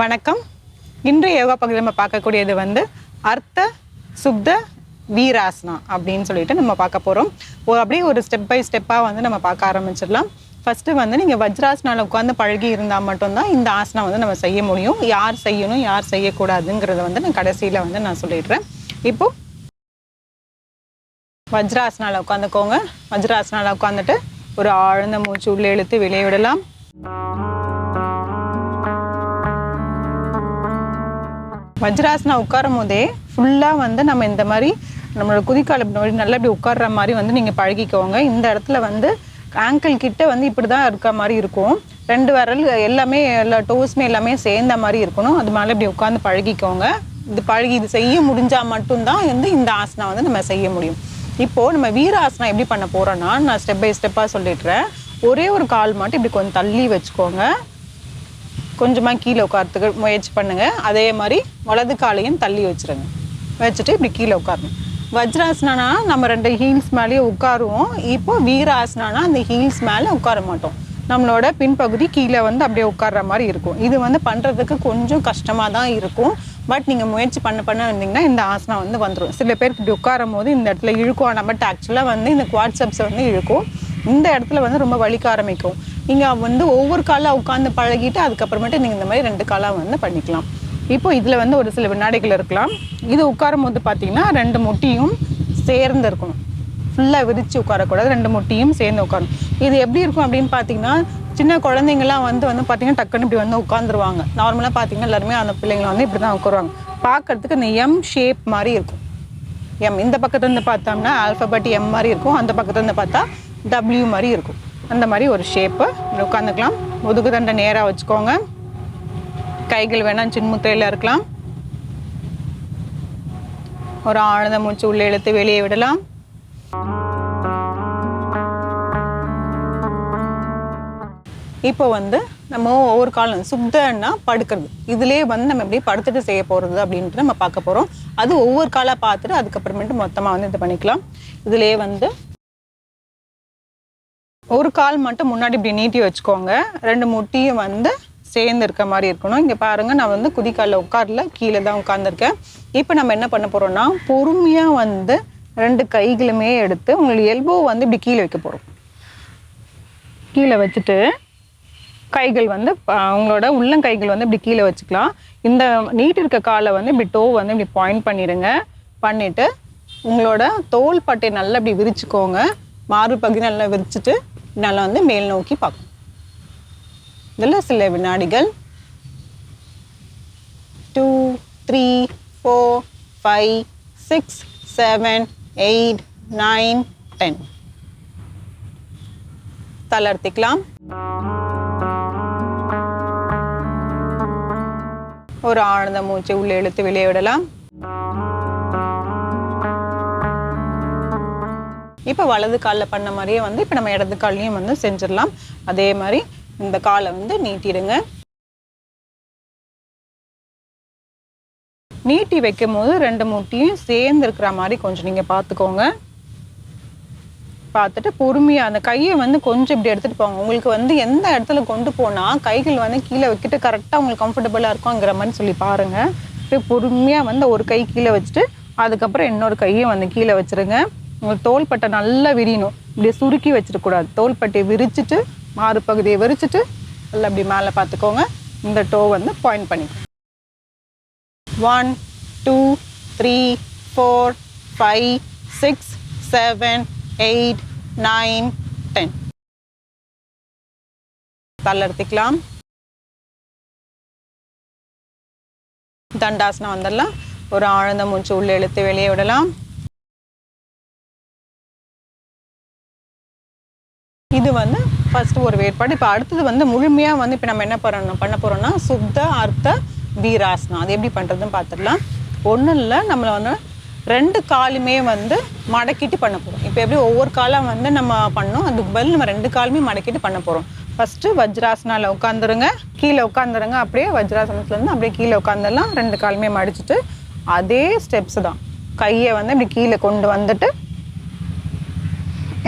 வணக்கம். இன்றைய யோகா பகுதியில் நம்ம பார்க்கக்கூடியது வந்து அர்த்த சுப்த வீராசனா அப்படின்னு சொல்லிட்டு நம்ம பார்க்க போகிறோம் அப்படியே ஒரு ஸ்டெப் பை ஸ்டெப்பாக வந்து நம்ம பார்க்க ஆரம்பிச்சிடலாம். ஃபஸ்ட்டு வந்து நீங்கள் வஜ்ராசனால் உட்காந்து பழகி இருந்தால் மட்டும்தான் இந்த ஆசனம் வந்து நம்ம செய்ய முடியும். யார் செய்யணும் யார் செய்யக்கூடாதுங்கிறத வந்து நான் கடைசியில் வந்து நான் சொல்லிடுறேன். இப்போ வஜ்ராசனால் உட்காந்துக்கோங்க. வஜ்ராசனால் உட்காந்துட்டு ஒரு ஆழ்ந்த மூச்சு உள்ளே இழுத்து வெளியே விடலாம். வஜ்ராசனா உட்காரும் போதே ஃபுல்லாக வந்து நம்ம இந்த மாதிரி நம்மளோட குதிக்கால் இப்படி நல்லா இப்படி உட்கார்ற மாதிரி வந்து நீங்கள் பழகிக்கோங்க. இந்த இடத்துல வந்து ஆங்கிள் கிட்ட வந்து இப்படி தான் இருக்க மாதிரி இருக்கும். ரெண்டு விரல் எல்லாமே எல்லா டோஸ்மே எல்லாமே சேர்ந்த மாதிரி இருக்கணும். அது மேலே இப்படி உட்காந்து பழகிக்கோங்க. இது பழகி இது செய்ய முடிஞ்சால் மட்டும்தான் வந்து இந்த ஆசனா வந்து நம்ம செய்ய முடியும். இப்போது நம்ம வீராசனா எப்படி பண்ண போகிறோன்னா நான் ஸ்டெப் பை ஸ்டெப்பாக சொல்லிடுறேன். ஒரே ஒரு கால் மட்டும் இப்படி கொஞ்சம் தள்ளி வச்சுக்கோங்க. கொஞ்சமாக கீழே உட்காரத்துக்கு முயற்சி பண்ணுங்கள் அதே மாதிரி வலது காலையும் தள்ளி வச்சிருங்க. வச்சுட்டு இப்படி கீழே உட்காரணும். வஜ்ராசனா நம்ம ரெண்டு ஹீல்ஸ் மேலேயே உட்காருவோம். இப்போ வீராசனானா அந்த ஹீல்ஸ் மேலே உட்கார மாட்டோம். நம்மளோட பின்பகுதி கீழே வந்து அப்படியே உட்கார்ற மாதிரி இருக்கும். இது வந்து பண்ணுறதுக்கு கொஞ்சம் கஷ்டமாக தான் இருக்கும். பட் நீங்கள் முயற்சி பண்ண பண்ண இருந்தீங்கன்னா இந்த ஆசனம் வந்து வந்துடும் சில பேர் இப்படி உட்காரும் போது இந்த இடத்துல இழுக்கும். நம்ம ஆக்சுவலாக வந்து இந்த குவாட்ஸ்அப்ஸை வந்து இழுக்கும். இந்த இடத்துல வந்து ரொம்ப வலிக்க ஆரம்பிக்கும். நீங்கள் வந்து ஒவ்வொரு காலாக உட்காந்து பழகிட்டு அதுக்கப்புறமேட்டு நீங்கள் இந்த மாதிரி ரெண்டு காலாக வந்து பண்ணிக்கலாம். இப்போ இதில் வந்து ஒரு சில வினாடிகள் இருக்கலாம். இது உட்காரும் போது பார்த்தீங்கன்னா ரெண்டு முட்டியும் சேர்ந்து இருக்கணும். ஃபுல்லாக விரித்து உட்காரக்கூடாது. ரெண்டு முட்டியும் சேர்ந்து உட்காரணும். இது எப்படி இருக்கும் அப்படின்னு பார்த்தீங்கன்னா சின்ன குழந்தைங்களாம் வந்து வந்து பார்த்தீங்கன்னா டக்குன்னு இப்படி வந்து உட்காந்துருவாங்க நார்மலாக பார்த்தீங்கன்னா எல்லாருமே அந்த பிள்ளைங்களை வந்து இப்படி தான் உட்காருவாங்க. பார்க்கறதுக்கு இந்த எம் ஷேப் மாதிரி இருக்கும். எம் இந்த பக்கத்துலேருந்து பார்த்தோம்னா ஆல்ஃபபெட் எம் மாதிரி இருக்கும். அந்த பக்கத்துலேருந்து பார்த்தா டபிள்யூ மாதிரி இருக்கும். அந்த மாதிரி ஒரு ஷேப்பு இப்படி உட்காந்துக்கலாம் முதுகு தண்டை நேராக வச்சுக்கோங்க. கைகள் வேணால் சின்முத்திரையில் இருக்கலாம். ஒரு ஆழ்ந்த மூச்சு உள்ளே இழுத்து வெளியே விடலாம். இப்போ வந்து நம்ம ஒவ்வொரு காலம் சுத்தன்னா படுக்கிறது. இதுலேயே வந்து நம்ம எப்படி படுத்துட்டு செய்ய போகிறது அப்படின்ட்டு நம்ம பார்க்க போகிறோம் அது ஒவ்வொரு காலாக பார்த்துட்டு அதுக்கப்புறமேட்டு மொத்தமாக வந்து இது பண்ணிக்கலாம். இதுலேயே வந்து ஒரு கால் மட்டும் முன்னாடி இப்படி நீட்டி வச்சுக்கோங்க. ரெண்டு முட்டியும் வந்து சேர்ந்து இருக்க மாதிரி இருக்கணும். இங்கே பாருங்கள் நான் வந்து குதிக்காலில் உட்காரல கீழே தான் உட்காந்துருக்கேன் இப்போ நம்ம என்ன பண்ண போகிறோம்னா பொறுமையாக வந்து ரெண்டு கைகளுமே எடுத்து உங்களுக்கு எல்போ வந்து இப்படி கீழே வைக்க போகிறோம் கீழே வச்சுட்டு கைகள் வந்து ப- உங்களோட உள்ளங்கைகள் வந்து இப்படி கீழே வச்சுக்கலாம். இந்த நீட்டு இருக்க காலை வந்து இப்படி டோ வந்து இப்படி பாயிண்ட் பண்ணிடுங்க பண்ணிவிட்டு உங்களோட தோல் பட்டை நல்லா இப்படி விரிச்சுக்கோங்க. மார்பு பகுதி நல்லா விரிச்சிட்டு நல்லா வந்து மேல் நோக்கி பார்க்கும் இதில் சில வினாடிகள். Two three four five six seven eight nine ten தளர்த்திக்கலாம். ஒரு ஆழ்ந்த மூச்சை உள்ளே இழுத்து வெளியே விடலாம். இப்போ வலது காலில் பண்ண மாதிரியே வந்து இப்போ நம்ம இடது கால்லையும் வந்து செஞ்சிடலாம். அதே மாதிரி இந்த காலை வந்து நீட்டிடுங்க. நீட்டி வைக்கும் போது ரெண்டு மூட்டியும் சேர்ந்து இருக்கிற மாதிரி கொஞ்சம் நீங்கள் பார்த்துக்கோங்க. பார்த்துட்டு பொறுமையாக அந்த கையை வந்து கொஞ்சம் இப்படி எடுத்துகிட்டு போங்க. உங்களுக்கு வந்து எந்த இடத்துல கொண்டு போனால் கைகள் வந்து கீழே வைக்கிட்டு கரெக்டாக உங்களுக்கு கம்ஃபர்டபுளாக இருக்குங்கிற மாதிரி சொல்லி பாருங்கள் இப்போ பொறுமையாக வந்து ஒரு கை கீழே வச்சுட்டு அதுக்கப்புறம் இன்னொரு கையை வந்து கீழே வச்சிருங்க. தோள்பட்டை நல்லா விரியணும். இப்படியே சுருக்கி வச்சிடக்கூடாது. தோள்பட்டையை விரிச்சிட்டு மாறு பகுதியை விரிச்சிட்டு நல்லா அப்படி மேலே பார்த்துக்கோங்க. இந்த டோ வந்து பாயிண்ட் பண்ணி one two three four five six seven eight nine ten தள்ளர்த்திக்கலாம் தண்டாசனம் வந்துடலாம். ஒரு ஆழ்ந்த மூச்சு உள்ளே இழுத்து வெளியே விடலாம். இது வந்து ஃபர்ஸ்ட் ஒரு வேறுபாடு இப்போ அடுத்தது வந்து முழுமையாக வந்து இப்போ நம்ம என்ன பண்ணணும்? பண்ண போகிறோம்னா சுத்த அர்த்த வீராசனம். அது எப்படி பண்ணுறதுன்னு பார்த்துடலாம் ஒன்றும் இல்லை நம்மளை வந்து ரெண்டு காலுமே வந்து மடக்கிட்டு பண்ண போகிறோம் இப்போ எப்படி ஒவ்வொரு காலம் வந்து நம்ம பண்ணோம்? அதுக்கு பதில் நம்ம ரெண்டு காலுமே மடக்கிட்டு பண்ண போகிறோம் ஃபஸ்ட்டு வஜ்ராசனாவில் உட்காந்துருங்க கீழே உட்காந்துருங்க அப்படியே வஜ்ராசனத்துலேருந்து அப்படியே கீழே உட்காந்துடலாம் ரெண்டு காலுமே மடிச்சிட்டு அதே ஸ்டெப்ஸ் தான். கையை வந்து இப்படி கீழே கொண்டு வந்துட்டு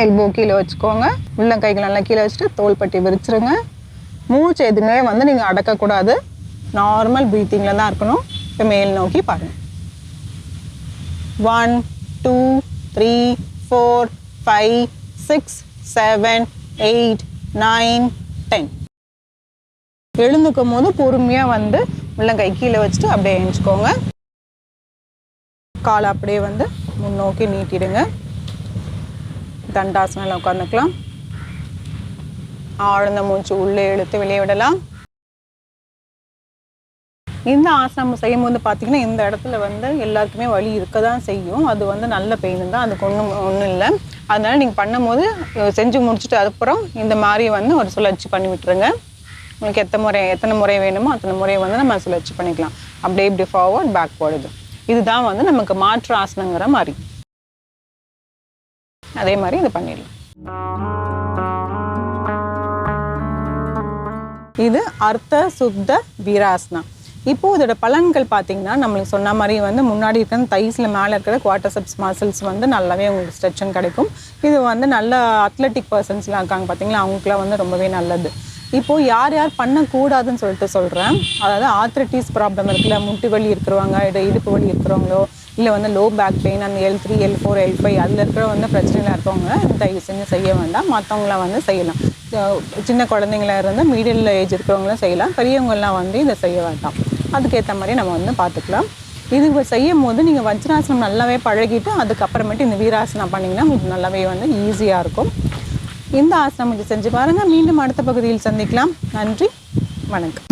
எல்போ கீழே வச்சுக்கோங்க. உள்ளங்கைகள் நல்லா கீழே வச்சுட்டு தோள்பட்டி விரிச்சிருங்க. மூச்சு எதுவுமே வந்து நீங்கள் அடக்கக்கூடாது. நார்மல் ப்ரீத்திங்கில் தான் இருக்கணும். இப்போ மேல் நோக்கி பாருங்கள் one two three four five six seven eight nine ten எழுந்துக்கும் போது பொறுமையாக வந்து உள்ளங்கை கீழே வச்சுட்டு அப்படியே எழுந்துக்கோங்க காலை அப்படியே வந்து முன்னோக்கி நீட்டிடுங்க. தண்டாசனில் உட்காந்துக்கலாம் ஆழ்ந்த மூச்சு உள்ளே இழுத்து வெளியே விடலாம். இந்த ஆசனம் செய்யும் போது பார்த்தீங்கன்னா இந்த இடத்துல வந்து எல்லாருக்குமே வலி இருக்க தான் செய்யும். அது வந்து நல்ல பெயின் தான். அதுக்கு ஒன்றும் ஒன்றும் இல்லை. அதனால நீங்கள் பண்ணும்போது செஞ்சு முடிச்சுட்டு அதுக்கப்புறம் இந்த மாதிரி வந்து ஒரு சுழற்சி பண்ணி விட்டுருங்க. உங்களுக்கு எத்தனை முறை எத்தனை முறை வேணுமோ அத்தனை முறை வந்து நம்ம சுழற்சி பண்ணிக்கலாம். அப்படியே இப்படி ஃபார்வர்ட் பேக்வர்டு இது இதுதான் வந்து நமக்கு மாற்று ஆசனங்கிற மாதிரி. அதே மாதிரி இது பண்ணிடலாம். இது அர்த்த சுத்த வீராசனா. இப்போ இதோட பலன்கள் பார்த்தீங்கன்னா நம்மளுக்கு சொன்ன மாதிரி வந்து முன்னாடி இருக்கிற தைஸில் மேலே இருக்கிற குவாட்டர்செப்ஸ் மசில்ஸ் வந்து நல்லாவே உங்களுக்கு ஸ்ட்ரெச்சன் கிடைக்கும். இது வந்து நல்ல அத்லெட்டிக் பர்சன்ஸ்லாம் இருக்காங்க பார்த்தீங்களா? அவங்களுக்குலாம் வந்து ரொம்பவே நல்லது. இப்போ யார் யார் பண்ணக்கூடாதுன்னு சொல்லிட்டு சொல்கிறேன் அதாவது ஆத்ரட்டிஸ் ப்ராப்ளம் இருக்குல்ல முட்டு வலி இருக்கிறவங்க இல்லை இடுப்பு வலி இருக்கிறவங்களோ இல்லை வந்து லோ பேக் பெயின் அந்த L three L four L five அதில் இருக்கிற வந்து பிரச்சனையில் இருக்கவங்க தயவு செஞ்சு செய்ய வேண்டாம். மற்றவங்களாம் வந்து செய்யலாம். சின்ன குழந்தைங்களா இருந்து மீடியல் ஏஜ் இருக்கிறவங்களும் செய்யலாம். பெரியவங்கள்லாம் வந்து இதை செய்ய வேண்டாம். அதுக்கேற்ற மாதிரி நம்ம வந்து பார்த்துக்கலாம். இது செய்யும் போது நீங்கள் வஜ்ராசனம் நல்லாவே பழகிட்டு அதுக்கப்புறமேட்டு இந்த வீராசனம் பண்ணிங்கன்னா உங்களுக்கு நல்லாவே வந்து ஈஸியாக இருக்கும். இந்த ஆசனம் செஞ்சு பாருங்கள் மீண்டும் அடுத்த பகுதியில் சந்திக்கலாம். நன்றி. வணக்கம்.